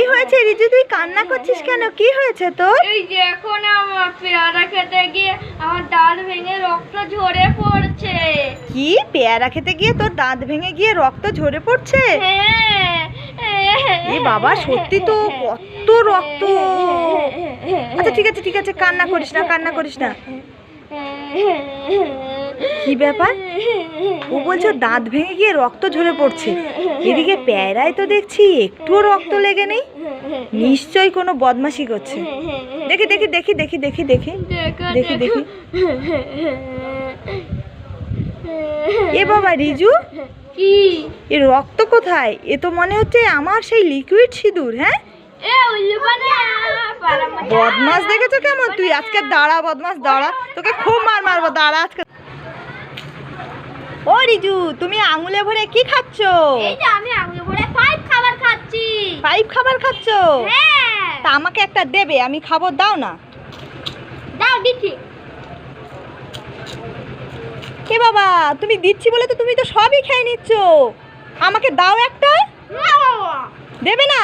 কি হয়েছে রিজু তুই কান্না করছিস কেন? কি হয়েছে তোর? এই যে এখন আমার পেয়ারা খেতে গিয়ে আমার দাঁত ভেঙে রক্ত ঝরে পড়ছে। কি? পেয়ারা খেতে গিয়ে তোর দাঁত ভেঙে গিয়ে রক্ত ঝরে পড়ছে? হ্যাঁ। এ বাবা সত্যি তো কত রক্ত। আচ্ছা ঠিক আছে ঠিক আছে কান্না করিস না কান্না করিস না। কি ব্যাপার? ও বলছে দাঁত ভেঙে গিয়ে রক্ত ঝরে পড়ছে। এদিকে প্যারায় তো দেখছি একটুও রক্ত লেগে নেই। নিশ্চয়ই কোনো বদমাশি করছে। দেখি দেখি দেখি দেখি দেখি দেখি। দেখি দেখি এ বাবা রিজু কি? এ রক্ত কোথায়? এ তো মনে হচ্ছে আমার সেই লিকুইড সিঁদুর হ্যাঁ? এ উল্লু না পারা মজা বদমাস দেখেছ কেমন? তুই আজকে দাঁড়া বদমাস দাঁড়া। তোকে খুব মার মারবো দাঁড়া আজকে। ও রিজু তুমি আঙুলে ভরে কি খাচ্ছ? এই যে আমি আঙুলে ভরে পাইপ খাবার খাচ্ছি। পাইপ খাবার খাচ্ছো? হ্যাঁ। তা আমাকে একটা দেবে আমি খাব দাও না। দাও দিচ্ছি। কে বাবা তুমি দিচ্ছি বলে তো তুমি তো সবই খেয়ে নিচ্ছ। আমাকে দাও একটা। দেবে না?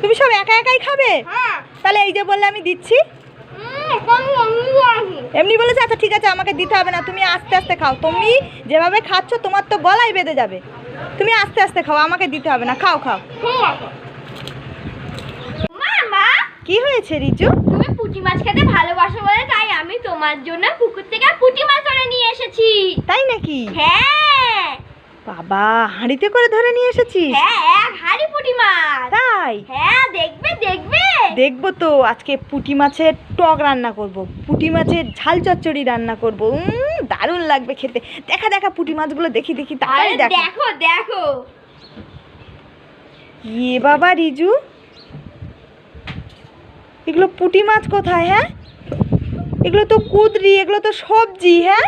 তুমি সব একা একাই খাবে? হ্যাঁ। তাহলে এই যে বললে আমি দিচ্ছি। এমনি বলেছে আচ্ছা ঠিক আছে আমাকে দিতে হবে না তুমি আস্তে আস্তে খাও। তুমি যেভাবে খাচ্ছ তোমার তো গলাই বেঁধে যাবে। তুমি আস্তে আস্তে খাও আমাকে দিতে হবে না খাও খাও। কি হয়েছে রিজু? তুমি পুঁটি মাছ খেতে ভালোবাসো বলে তাই আমি তোমার জন্য পুকুর থেকে পুঁটি মাছ ধরে নিয়ে এসেছি। তাই নাকি? হ্যাঁ। বাবা হাঁড়িতে করে ধরে নিয়ে এসেছি হ্যাঁ এক হাড়ি পুঁটি মাছ। তাই? হ্যাঁ দেখবে দেখবে। দেখব তো আজকে পুঁটি মাছের টক রান্না করব। পুঁটি মাছের ঝাল চচ্চড়ি রান্না করব। উম, দারুণ লাগবে খেতে। দেখা দেখা পুঁটি মাছগুলো দেখি দেখি তাড়াতাড়ি দেখো। দেখো ইয়ে বাবা রিজু। এগুলো পুঁটি মাছ কোথায় হ্যাঁ? এগুলো তো কুদরি এগুলো তো সবজি হ্যাঁ?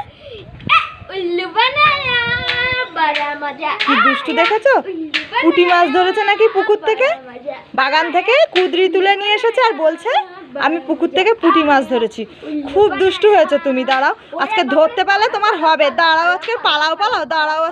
কি দুষ্টু দেখেছ? পুটি মাছ ধরেছে নাকি পুকুর থেকে? বাগান থেকে কুদরি তুলে নিয়ে এসেছে আর বলছে আমি পুকুর থেকে পুটি মাছ ধরেছি। খুব দুষ্টু হয়েছে তুমি দাঁড়াও। আজকে ধরতে পারলে তোমার হবে। দাঁড়াও আজকে পালাও পালাও দাঁড়াও।